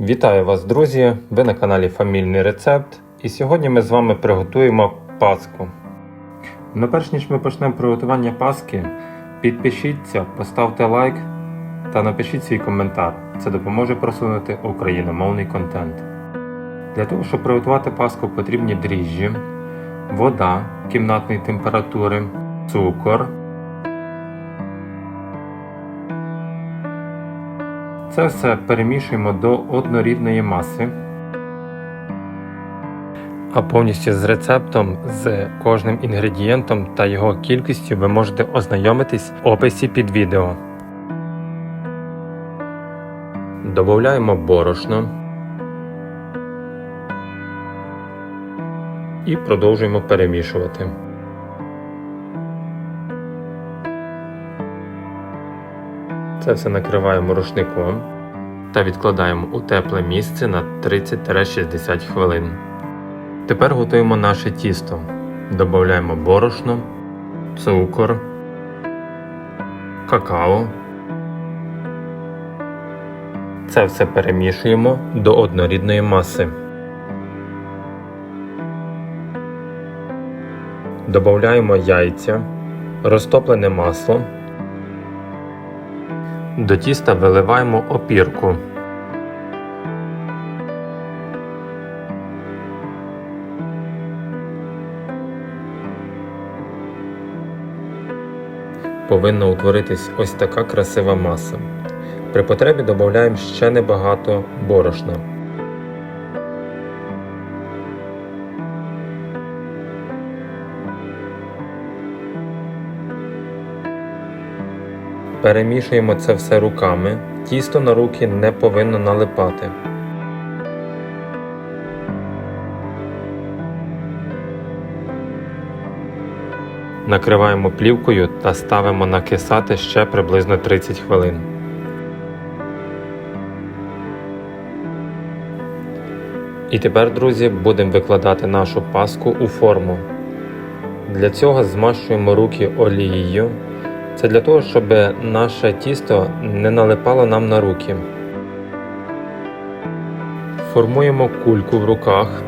Вітаю вас, друзі! Ви на каналі Фамільний Рецепт. І сьогодні ми з вами приготуємо паску. Ну, перш ніж ми почнемо приготування паски, підпишіться, поставте лайк та напишіть свій коментар. Це допоможе просунути україномовний контент. Для того, щоб приготувати паску, потрібні дріжджі, вода кімнатної температури, цукор. Це все перемішуємо до однорідної маси. А повністю з рецептом, з кожним інгредієнтом та його кількістю ви можете ознайомитись в описі під відео. Додаємо борошно і продовжуємо перемішувати. Це все накриваємо рушником та відкладаємо у тепле місце на 30-60 хвилин. Тепер готуємо наше тісто. Додаємо борошно, цукор, какао. Це все перемішуємо до однорідної маси. Додаємо яйця, розтоплене масло. До тіста виливаємо опірку. Повинна утворитись ось така красива маса. При потребі додаємо ще небагато борошна. Перемішуємо це все руками. Тісто на руки не повинно налипати. Накриваємо плівкою та ставимо накисати ще приблизно 30 хвилин. І тепер, друзі, будемо викладати нашу паску у форму. Для цього змащуємо руки олією. Це для того, щоб наше тісто не налипало нам на руки. Формуємо кульку в руках.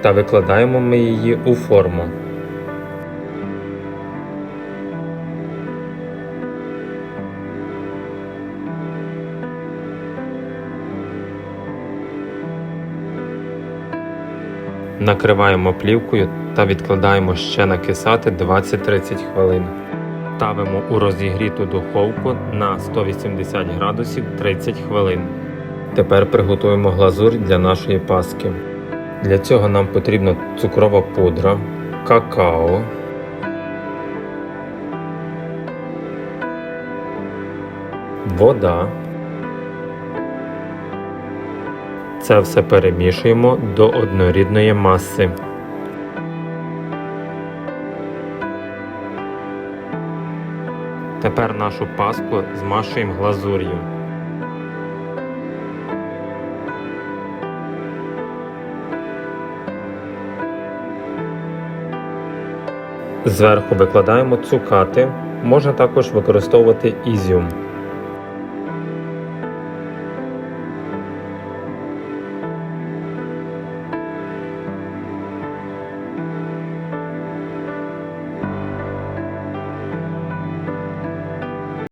Та викладаємо ми її у форму. Накриваємо плівкою та відкладаємо ще накисати 20-30 хвилин. Ставимо у розігріту духовку на 180 градусів 30 хвилин. Тепер приготуємо глазурь для нашої паски. Для цього нам потрібна цукрова пудра, какао, вода. Це все перемішуємо до однорідної маси. Тепер нашу паску змашуємо глазур'ю. Зверху викладаємо цукати, можна також використовувати ізюм.